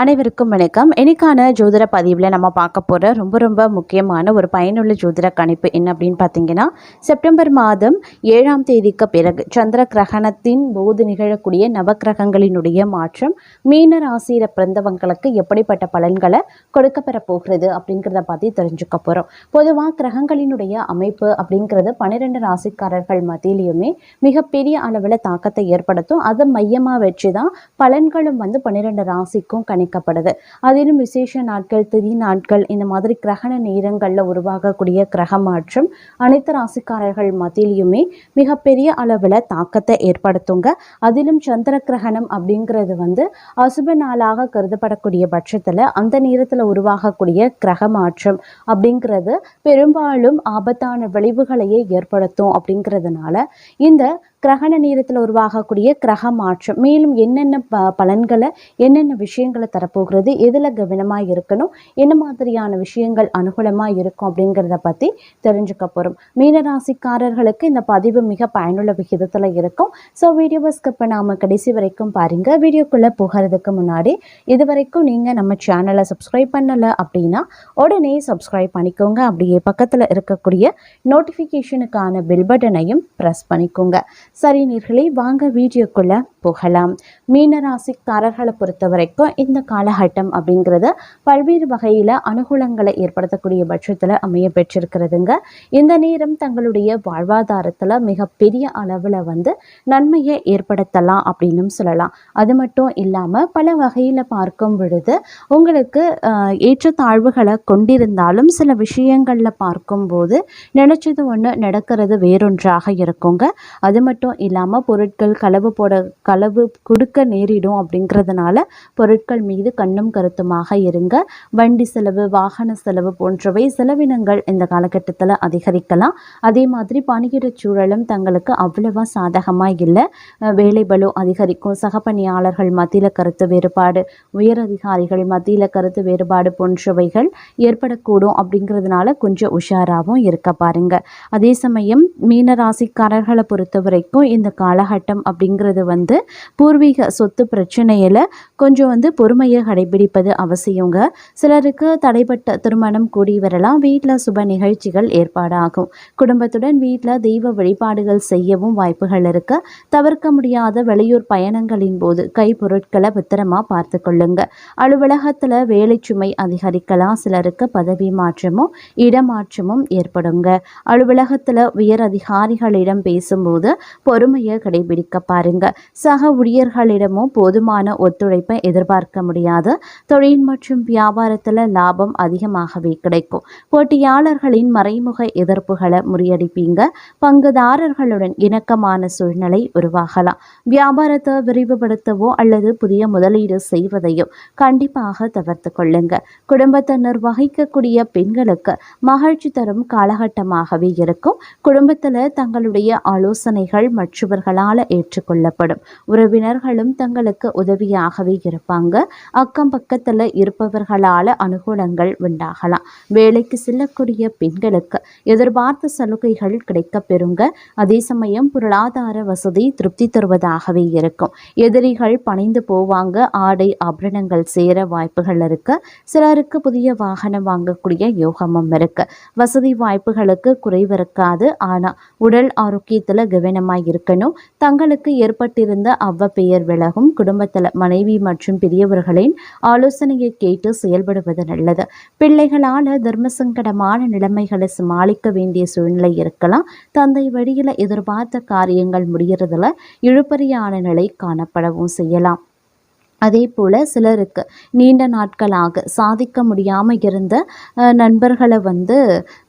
அனைவருக்கும் வணக்கம். இன்னைக்கான ஜோதிட பதிவில் நம்ம பார்க்க போகிற ரொம்ப ரொம்ப முக்கியமான ஒரு பயனுள்ள ஜோதிட கணிப்பு என்ன அப்படின்னு பார்த்தீங்கன்னா செப்டம்பர் மாதம் ஏழாம் தேதிக்கு பிறகு சந்திர கிரகணத்தின் போது நிகழக்கூடிய நவக்கிரகங்களினுடைய மாற்றம் மீன ராசியில் பிறந்தவங்களுக்கு எப்படிப்பட்ட பலன்களை கொடுக்கப்பெற போகிறது அப்படிங்கிறத பற்றி தெரிஞ்சுக்க போகிறோம் பொதுவாக கிரகங்களினுடைய அமைப்பு அப்படிங்கிறது பன்னிரெண்டு ராசிக்காரர்கள் மத்தியிலையுமே மிகப்பெரிய அளவில் தாக்கத்தை ஏற்படுத்தும். அதை மையமாக வச்சு தான் பலன்களும் வந்து பன்னிரெண்டு ராசிக்கும் கணிக்கப்படுது அதிலும் விசேஷ நாட்கள் திதி நாட்கள் இந்த மாதிரி கிரகண நேரங்களில் உருவாகக்கூடிய கிரக மாற்றம் அனைத்து ராசிக்காரர்கள் மத்தியிலையுமே மிகப்பெரிய அளவில் தாக்கத்தை ஏற்படுத்துங்க. அதிலும் சந்திர கிரகணம் அப்படிங்கிறது வந்து அசுப நாளாக கருதப்படக்கூடிய பட்சத்தில் அந்த நேரத்தில் உருவாகக்கூடிய கிரக மாற்றம் அப்படிங்கிறது பெரும்பாலும் ஆபத்தான விளைவுகளையே ஏற்படுத்தும் அப்படிங்கிறதுனால இந்த கிரகண நேரத்தில் உருவாகக்கூடிய கிரக மாற்றம். மேலும் என்னென்ன ப பலன்களை என்னென்ன விஷயங்களை தரப்போகிறது எதில் கவனமாக இருக்கணும் என்ன மாதிரியான விஷயங்கள் அனுகூலமாக இருக்கும் அப்படிங்கிறத பற்றி தெரிஞ்சுக்க போகிறோம் மீனராசிக்காரர்களுக்கு இந்த பதிவு மிக பயனுள்ள விகிதத்தில் இருக்கும். ஸோ வீடியோவை ஸ்கிப் பண்ணாமல் கடைசி வரைக்கும் பாருங்கள் வீடியோக்குள்ளே போகிறதுக்கு முன்னாடி இது வரைக்கும் நீங்கள் நம்ம சேனலை சப்ஸ்கிரைப் பண்ணலை அப்படின்னா உடனே சப்ஸ்கிரைப் பண்ணிக்கோங்க. அப்படியே பக்கத்தில் இருக்கக்கூடிய நோட்டிஃபிகேஷனுக்கான பில் பட்டனையும் ப்ரெஸ் பண்ணிக்கோங்க. சரி நீர்களே வாங்க வீடியோக்குள்ளே போகலாம். மீனராசிக்காரர்களை பொறுத்த வரைக்கும் இந்த காலகட்டம் அப்படிங்கிறது பல்வேறு வகையில் அனுகூலங்களை ஏற்படுத்தக்கூடிய பட்சத்தில் அமைய பெற்றிருக்கிறதுங்க. இந்த நேரம் தங்களுடைய வாழ்வாதாரத்தில் மிகப்பெரிய அளவில் வந்து நன்மையை ஏற்படுத்தலாம் அப்படின்னும் சொல்லலாம். அது மட்டும் இல்லாமல் பல வகையில் பார்க்கும் பொழுது உங்களுக்கு ஏற்றத்தாழ்வுகளை கொண்டிருந்தாலும் சில விஷயங்களில் பார்க்கும்போது நினச்சது ஒன்று நடக்கிறது வேறொன்றாக இருக்குங்க. அது மட்டும் மட்டும் இல்லாமல் பொருட்கள் களவு போட களவு கொடுக்க நேரிடும் அப்படிங்கிறதுனால பொருட்கள் மீது கண்ணும் கருத்துமாக இருங்க. வண்டி செலவு வாகன செலவு போன்றவை செலவினங்கள் இந்த காலகட்டத்தில் அதிகரிக்கலாம். அதே மாதிரி பணியிடச் சூழலும் தங்களுக்கு அவ்வளவா சாதகமாக இல்லை. வேலை பலு அதிகரிக்கும். சக பணியாளர்கள் மத்தியில் கருத்து வேறுபாடு உயரதிகாரிகள் மத்தியில் கருத்து வேறுபாடு போன்றவைகள் ஏற்படக்கூடும் அப்படிங்கிறதுனால கொஞ்சம் உஷாராகவும் இருக்க பாருங்க. அதே சமயம் மீனராசிக்காரர்களை பொறுத்த வரைக்கும் இந்த காலகட்டம் அப்படிங்கிறது வந்து பூர்வீக சொத்து பிரச்சனையில் கொஞ்சம் வந்து பொறுமையை கடைபிடிப்பது அவசியங்க. சிலருக்கு தடைப்பட்ட திருமணம் கூடி வரலாம். வீட்டில் சுப நிகழ்ச்சிகள் ஏற்பாடாகும். குடும்பத்துடன் வீட்டில் தெய்வ வழிபாடுகள் செய்யவும் வாய்ப்புகள் இருக்க. தவிர்க்க முடியாத வெளியூர் பயணங்களின் போது கைப்பொருட்களை பத்திரமா பார்த்து கொள்ளுங்க. அலுவலகத்தில் வேலை சுமை அதிகரிக்கலாம். சிலருக்கு பதவி மாற்றமும் இடமாற்றமும் ஏற்படுங்க. அலுவலகத்தில் உயர் அதிகாரிகளிடம் பேசும்போது பொறுமையை கடைபிடிக்க பாருங்க. சக ஊழியர்களிடமும் போதுமான ஒத்துழைப்பை எதிர்பார்க்க முடியாது. தொழில் மற்றும் வியாபாரத்தில் லாபம் அதிகமாகவே கிடைக்கும். போட்டியாளர்களின் மறைமுக எதிர்ப்புகளை முறியடிப்பீங்க. பங்குதாரர்களுடன் இணக்கமான சூழ்நிலை உருவாகலாம். வியாபாரத்தை விரிவுபடுத்தவோ அல்லது புதிய முதலீடு செய்வதையோ கண்டிப்பாக தவிர்த்து கொள்ளுங்க. குடும்பத்தை நிர்வகிக்கக்கூடிய பெண்களுக்கு மகிழ்ச்சி தரும் காலகட்டமாகவே இருக்கும். குடும்பத்தில் தங்களுடைய ஆலோசனைகள் மற்றவர்களால் ஏற்றுக்கொள்ளப்படும். உறவினர்களும் தங்களுக்கு உதவியாகவே இருப்பாங்க. அக்கம் பக்கத்தில் இருப்பவர்களால் அனுகூலங்கள் உண்டாகலாம். வேலைக்கு செல்லக்கூடிய பெண்களுக்கு எதிர்பார்த்த சலுகைகள் கிடைக்க பெறுங்க அதே சமயம் பொருளாதார வசதி திருப்தி தருவதாகவே இருக்கும். எதிரிகள் பணிந்து போவாங்க. ஆடை ஆபரணங்கள் சேர வாய்ப்புகள் இருக்கு. சிலருக்கு புதிய வாகனம் வாங்கக்கூடிய யோகமும் இருக்கு. வசதி வாய்ப்புகளுக்கு குறைவு இருக்காது. ஆனால் உடல் ஆரோக்கியத்தில் கவனமாக இருக்கணும். தங்களுக்கு ஏற்பட்டிருந்த அவ்வ பெயர் விலகும் குடும்பத்தில் மனைவி மற்றும் பெரியவர்களின் ஆலோசனையை கேட்டு செயல்படுவது நல்லது. பிள்ளைகளால் தர்மசங்கடமான நிலைமைகளை சமாளிக்க வேண்டிய சூழ்நிலை இருக்கலாம். தந்தை வழியில் எதிர்பார்த்த காரியங்கள் முடியறதுல இழுபறியான நிலை காணப்படவும் செய்யலாம். அதே போல் சிலருக்கு நீண்ட நாட்களாக சாதிக்க முடியாமல் இருந்த அஹ், நண்பர்களை வந்து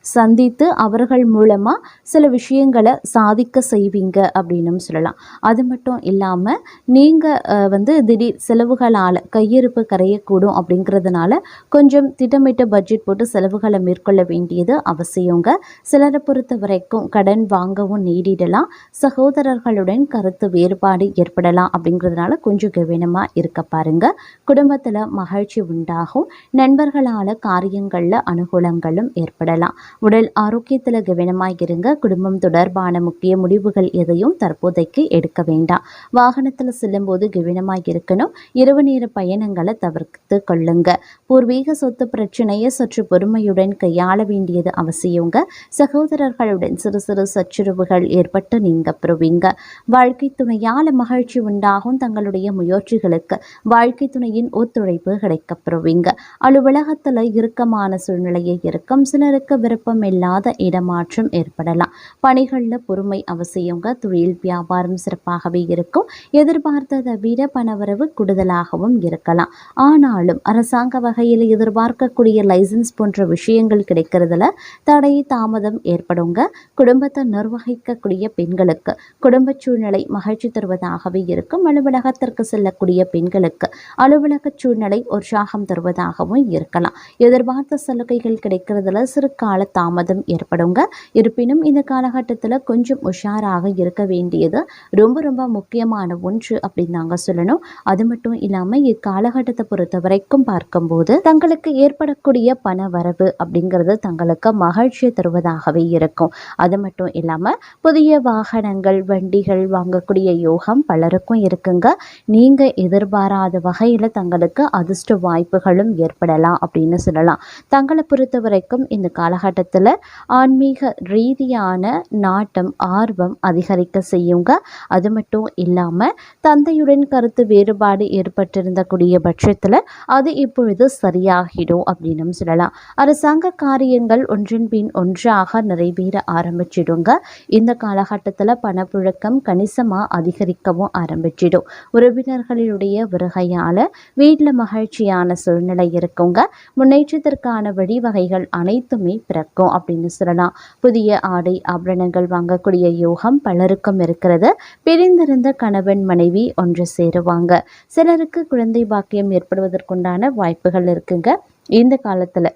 சந்தித்து அவர்கள் மூலமாக சில விஷயங்களை சாதிக்க செய்வீங்க அப்படின்னும் சொல்லலாம். அது மட்டும் இல்லாமல் நீங்கள் வந்து திடீர் செலவுகளால் கையிருப்பு கரையக்கூடும் அப்படிங்கிறதுனால கொஞ்சம் திட்டமிட்ட பட்ஜெட் போட்டு செலவுகளை மேற்கொள்ள வேண்டியது அவசியங்க. சிலரை பொறுத்த வரைக்கும் கடன் வாங்கவும் நேரிடலாம் சகோதரர்களுடன் கருத்து வேறுபாடு ஏற்படலாம் அப்படிங்கிறதுனால கொஞ்சம் கவனமாக இருக்க பாருங்க. குடும்பத்தில் மகிழ்ச்சி உண்டாகும். நண்பர்களால் காரியங்களில் அனுகூலங்களும் ஏற்படலாம். உடல் ஆரோக்கியத்தில் கவனமாக இருங்க. குடும்பம் தொடர்பான முக்கிய முடிவுகள் எதையும் தற்போதைக்கு எடுக்க வேண்டாம். வாகனத்தில் செல்லும்போது கவனமாக இருக்கணும். இரவு நேர பயணங்களை தவிர்த்து கொள்ளுங்க. பூர்வீக சொத்து பிரச்சனையை சற்று பொறுமையுடன் கையாள வேண்டியது அவசியங்க. சகோதரர்களுடன் சிறு சிறு சச்சுரவுகள் ஏற்பட்டு நீங்க பெறுவீங்க வாழ்க்கை துணையால் மகிழ்ச்சி உண்டாகும் தங்களுடைய முயற்சிகளுக்கு வாழ்க்கை துணையின் ஒத்துழைப்பு கிடைக்கப்பெறுவீங்க அலுவலகத்தில் இறுக்கமான சூழ்நிலையை இருக்கும். சிலருக்கு விருப்பம் விருப்பமில்லாத இடமாற்றம் ஏற்படலாம். பணிகளில் பொறுமை அவசியங்க. தொழில் வியாபாரம் சிறப்பாகவே இருக்கும். எதிர்பார்த்ததை விட பணவரவு கூடுதலாகவும் இருக்கலாம். ஆனாலும் அரசாங்க வகையில் எதிர்பார்க்கக்கூடிய லைசன்ஸ் போன்ற விஷயங்கள் கிடைக்கிறதுல தடை தாமதம் ஏற்படுங்க. குடும்பத்தை நிர்வகிக்கக்கூடிய பெண்களுக்கு குடும்ப சூழ்நிலை மகிழ்ச்சி தருவதாகவே இருக்கும். அலுவலகத்திற்கு செல்லக்கூடிய பெண்களுக்கு அலுவலக சூழ்நிலை உற்சாகம் தருவதாகவும் இருக்கலாம். எதிர்பார்த்த சலுகைகள் கிடைக்கிறதுல சிறு கால தாமதம் ஏற்படுங்க. இருப்பினும் இந்த காலகட்டத்தில் கொஞ்சம் உஷாராக இருக்க வேண்டியது ரொம்ப ரொம்ப முக்கியமான ஒன்று அப்படின்னு நாங்கள் சொல்லணும். அது மட்டும் இல்லாமல் இக்காலகட்டத்தை பொறுத்த வரைக்கும் பார்க்கும்போது தங்களுக்கு ஏற்படக்கூடிய பண வரவு அப்படிங்கிறது தங்களுக்கு மகிழ்ச்சியை தருவதாகவே இருக்கும். அது மட்டும் இல்லாமல் புதிய வாகனங்கள் வண்டிகள் வாங்கக்கூடிய யோகம் பலருக்கும் இருக்குங்க. நீங்கள் எதிர்பாராத வகையில் தங்களுக்கு அதிர்ஷ்ட வாய்ப்புகளும் ஏற்படலாம் அப்படின்னு சொல்லலாம். தங்களை பொறுத்த வரைக்கும் இந்த காலகட்டத்தில் ஆன்மீக ரீதியான நாட்டம் ஆர்வம் அதிகரிக்க செய்யுங்க. அது மட்டும் இல்லாமல் தந்தையுடன் கருத்து வேறுபாடு ஏற்பட்டிருந்த கூடிய பட்சத்தில் அது இப்பொழுது சரியாகிடும் அப்படின்னு சொல்லலாம். அரசாங்க காரியங்கள் ஒன்றின் பின் ஒன்றாக நிறைவேற ஆரம்பிச்சிடுங்க. இந்த காலகட்டத்தில் பணப்புழக்கம் கணிசமாக அதிகரிக்கவும் ஆரம்பிச்சிடும். உறவினர்களுடைய வருகையால் வீட்டில் மகிழ்ச்சியான சூழ்நிலை இருக்குங்க. முன்னேற்றத்திற்கான வழிவகைகள் அனைத்துமே பிறக்கும். அப்படின்னு சொல்லலாம். புதிய ஆடை ஆபரணங்கள் வாங்கக்கூடிய யோகம் பலருக்கும் இருக்கிறது. பிரிந்திருந்த கணவன் மனைவி ஒன்று சேருவாங்க. சிலருக்கு குழந்தை பாக்கியம் ஏற்படுவதற்குண்டான வாய்ப்புகள் இருக்குங்க. இந்த காலத்தில்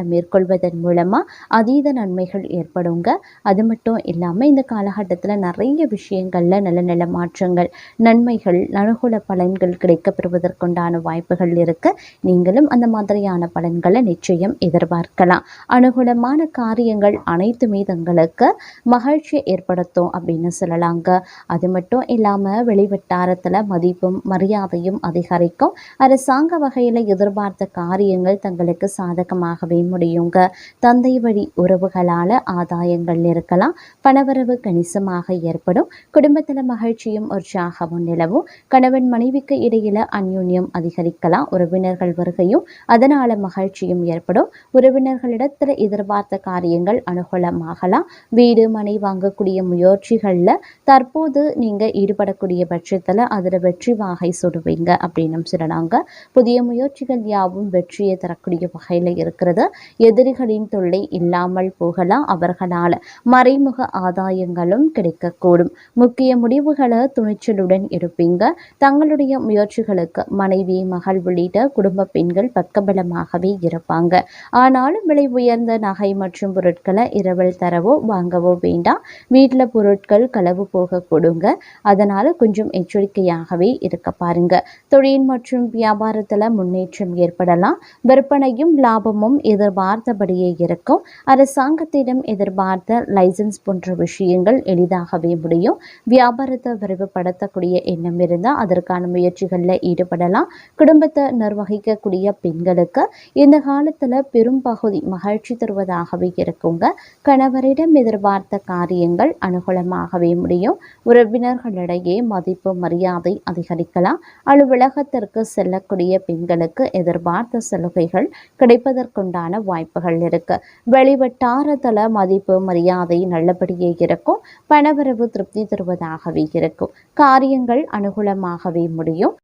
மேற்கொள்வதன் மூலமாக அதீத நன்மைகள் ஏற்படுங்க. அது மட்டும் இல்லாமல் இந்த காலகட்டத்தில் நிறைய விஷயங்களில் நல்ல நல்ல மாற்றங்கள் நன்மைகள் அனுகூல பலன்கள் கிடைக்கப்பெறுவதற்குண்டான வாய்ப்புகள் இருக்கு. நீங்களும் அந்த மாதிரியான பலன்களை நிச்சயம் எதிர்பார்க்கலாம். அனுகூலமான காரியங்கள் அனைத்துமே தங்களுக்கு மகிழ்ச்சியை ஏற்படுத்தும் அப்படின்னு சொல்லலாங்க. அது மட்டும் இல்லாமல் வெளிவட்டாரத்தில் மதிப்பும் மரியாதையும் அதிகரிக்கும். அரசாங்க வகையில் எதிர்பார்த்த காரியங்கள் தங்களுக்கு சாதகமாகவே முடியுங்க. தந்தை வழி உறவுகளால் ஆதாயங்கள் இருக்கலாம். பணவரவு கணிசமாக ஏற்படும். குடும்பத்தில் மகிழ்ச்சியும் உற்சாகமும் நிலவும். கணவன் மனைவிக்கு இடையில அந்யோன்யம் அதிகரிக்கலாம். உறவினர்கள் வருகையும் அதனால மகிழ்ச்சியும் ஏற்படும். உறவினர்களிடத்தில் எதிர்பார்த்த காரியங்கள் அனுகூலமாகலாம். வீடு மனை வாங்கக்கூடிய முயற்சிகளில் தற்போது நீங்கள் ஈடுபடக்கூடிய பட்சத்தில் அதில் வெற்றி வாகை சுடுவீங்க அப்படின்னு சொல்லலாங்க. புதிய முயற்சிகள் யாவும் வெற்றியை தரக்கூடிய வகையில் இருக்கிறது. எதிரிகளின் தொல்லை இல்லாமல் போகலாம் அவர்களால். மறைமுக ஆதாயங்களும் கிடைக்கக்கூடும். முக்கிய முடிவுகளை துணிச்சலுடன் எடுப்பீங்க. தங்களுடைய முயற்சிகளுக்கு மனைவி மகள் உள்ளிட்ட குடும்ப பெண்கள் பக்கபலமாகவே இருப்பாங்க. ஆனாலும் விலை உயர்ந்த நகை மற்றும் பொருட்களை இரவல் தரவோ வாங்கவோ வேண்டாம். வீட்டில் பொருட்கள் களவு போக கொடுங்க அதனால கொஞ்சம் எச்சரிக்கையாகவே இருக்க பாருங்க. தொழில் மற்றும் வியாபாரத்தில் முன்னேற்றம் ஏற்படலாம். விற்பனையும் லாபமும் எதிர்பார்த்தபடியே இருக்கும். அரசாங்கத்திடம் எதிர்பார்த்த லைசன்ஸ் போன்ற விஷயங்கள் எளிதாகவே முடியும். வியாபாரத்தை விரைவுபடுத்தக்கூடிய எண்ணம் இருந்தால் அதற்கான முயற்சிகளில் ஈடுபடலாம். குடும்பத்தை நிர்வகிக்கக்கூடிய பெண்களுக்கு இந்த காலத்தில் பெரும்பகுதி மகிழ்ச்சி தருவதாகவே இருக்குங்க. கணவரிடம் எதிர்பார்த்த காரியங்கள் அனுகூலமாகவே முடியும். உறவினர்களிடையே மதிப்பு மரியாதை அதிகரிக்கலாம். அலுவலகத்திற்கு செல்லக்கூடிய பெண்களுக்கு எதிர்பார்த்த சலுகைகள் கிடைப்பதற்குண்டான வாய்ப்புகள் இருக்கு. வெளிவட்டாரத்தில் மதிப்பு மரியாதை நல்லபடியே இருக்கும். பணவரவு திருப்தி தருவதாகவே இருக்கும். காரியங்கள் அனுகூலமாகவே முடியும்.